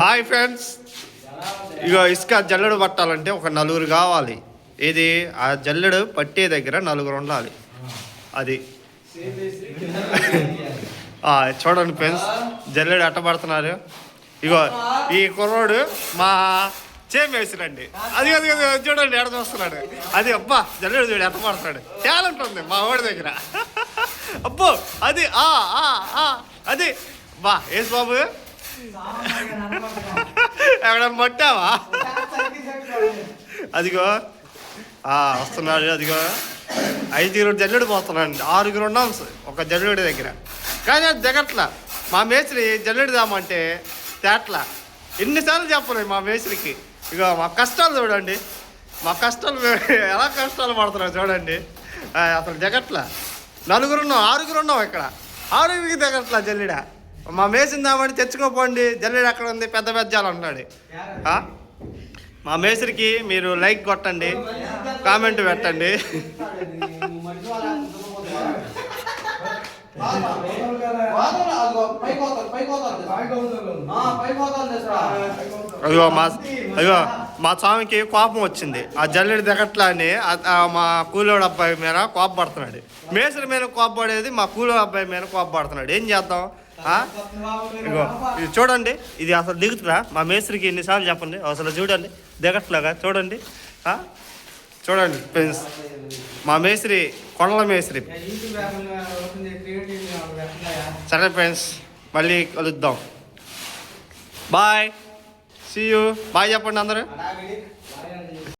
Hi friends. ఇగో ఇసుక జల్లెడు పట్టాలంటే ఒక నలుగురు కావాలి. ఇది ఆ జల్లెడు పట్టే దగ్గర నలుగురు ఉండాలి. అది. చూడండి ఫ్రెండ్స్. జల్లెడు ఎట్ట పడుతున్నారు? ఇగో ఈ కుర్రోడు మా చేమ్ వేసిరండి అది అది చూడండి ఎడ చూస్తున్నాడు. అది అబ్బా జల్లెడు చూడు ఎట్ట పడుతున్నాడు. టాలెంట్ ఉంది మా వాడి దగ్గర. అబ్బో అది ఆ ఆ ఆ అది. బా ఏసు బాబు. ఎక్కడ పట్టావా? అదిగో. వస్తున్నాడు అదిగో. ఐదుగురు జల్లెడు పోతున్నాడు ఆరుగురు ఉన్నాం ఒక జల్లుడి దగ్గర. కానీ అది దిగట్లా మా మేస్త్రి జల్లుడు దామంటే తేట్లా. ఎన్నిసార్లు చెప్పలేదు మా మేస్త్రికి. ఇగో మా కష్టాలు చూడండి. మా కష్టాలు ఎలా కష్టాలు పడుతున్నాం చూడండి. అతను అసలు దిగట్లా నలుగురు ఉన్నాం ఆరుగురు ఉన్నాం ఇక్కడ. ఆరుగురికి దిగట్లా జల్లెడ. మా మేసిందామని తెచ్చుకోపోండి జల్లెడ ఎక్కడ ఉంది? పెద్ద పెద్దాలు అంటున్నాడు మా మేస్త్రికి మీరు లైక్ కొట్టండి కామెంట్ పెట్టండి. అయ్యో మా అయ్యో మా స్వామికి కోపం వచ్చింది. ఆ జల్లెడి దిగట్లా అని మా కూలోడు అబ్బాయి మీద కోపపడుతున్నాడు. మేస్త్రి మీద కోపపడేది మా కూలోడు అబ్బాయి మీద కోపపడుతున్నాడు. ఏం చేద్దాం? ఇగో ఇది చూడండి. ఇది అసలు దిగుతురా మా మేస్త్రికి ఎన్నిసార్లు చెప్పండి. అసలు చూడండి. దిగట్లాగా చూడండి. చూడండి ఫ్రెండ్స్. మా మేస్త్రి కొండల మేస్త్రి. సరే ఫ్రెండ్స్. మళ్ళీ కలుద్దాం. బాయ్. సీ యూ బాయ్ చెప్పండి అందరూ.